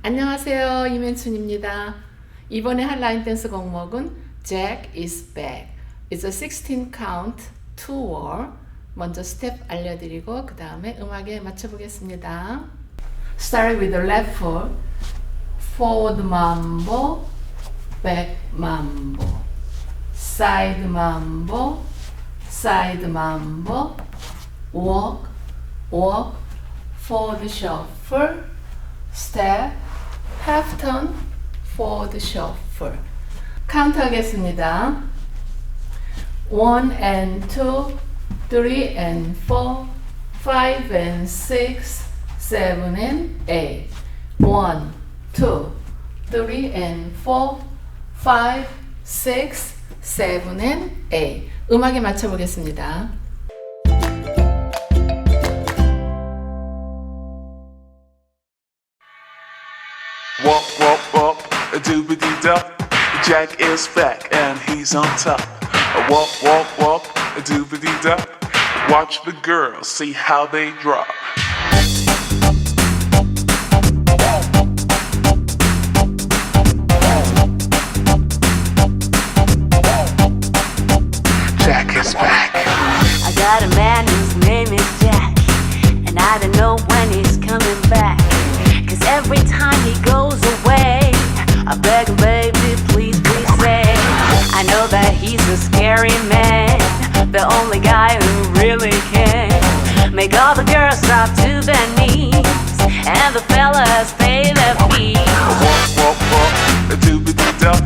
안녕하세요. 이men춘입니다. 이번에 할 라인 댄스 곡목은 Jack is back. It's a 16 count, 2 wall. 먼저 스텝 알려드리고 그 다음에 음악에 맞춰보겠습니다. Start with the left foot. Forward mambo, back mambo. Side mambo, side mambo. Walk, walk, forward shuffle. Step, half turn, forward shuffle. 카운트 하겠습니다. One and two, three and four, five and six, seven and eight. One, two, three and four, five, six, seven and eight. 음악에 맞춰 보겠습니다. Walk, a doobie dee duck. Jack is back and he's on top. Walk, a doobie dee duck. Watch the girls see how they drop. Please, please say. I know that he's a scary man, the only guy who really can make all the girls drop to their knees, and the fellas pay their fees. Walk, walk, walk, doobie dee duck.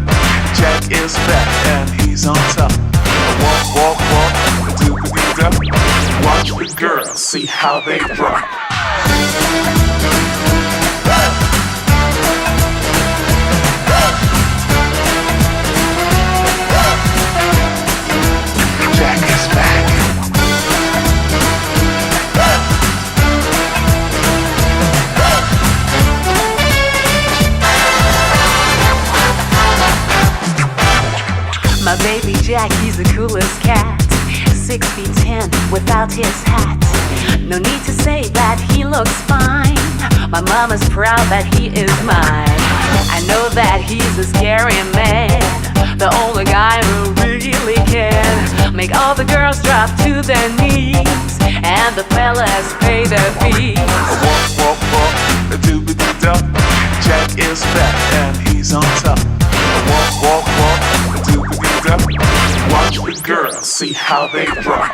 Jack is back and he's on top. Walk, walk, walk, doobie dee duck. Watch the girls see how they drop. My baby Jack, he's the coolest cat. Six feet ten without his hat. No need to say that he looks fine. My mama's proud that he is mine. I know that he's a scary man. The only guy who really can make all the girls drop to their knees. And the fellas pay their fees. Walk, walk, walk, dee how they drop.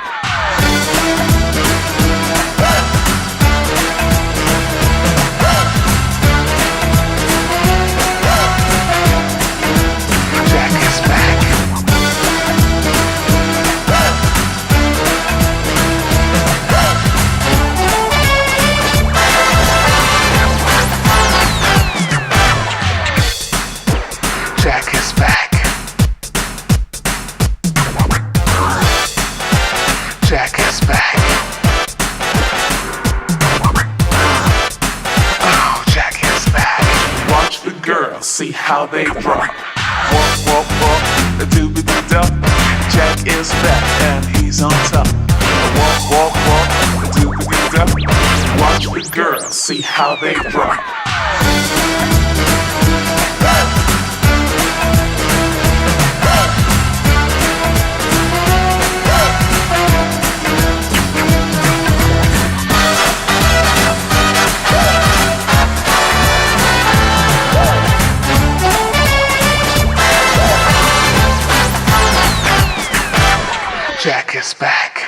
How they drop. Walk, walk, walk, a doobie dee duck. Jack is back and he's on top. Walk, walk, walk, a doobie dee duck. Watch the girls see how they drop. Jack is back.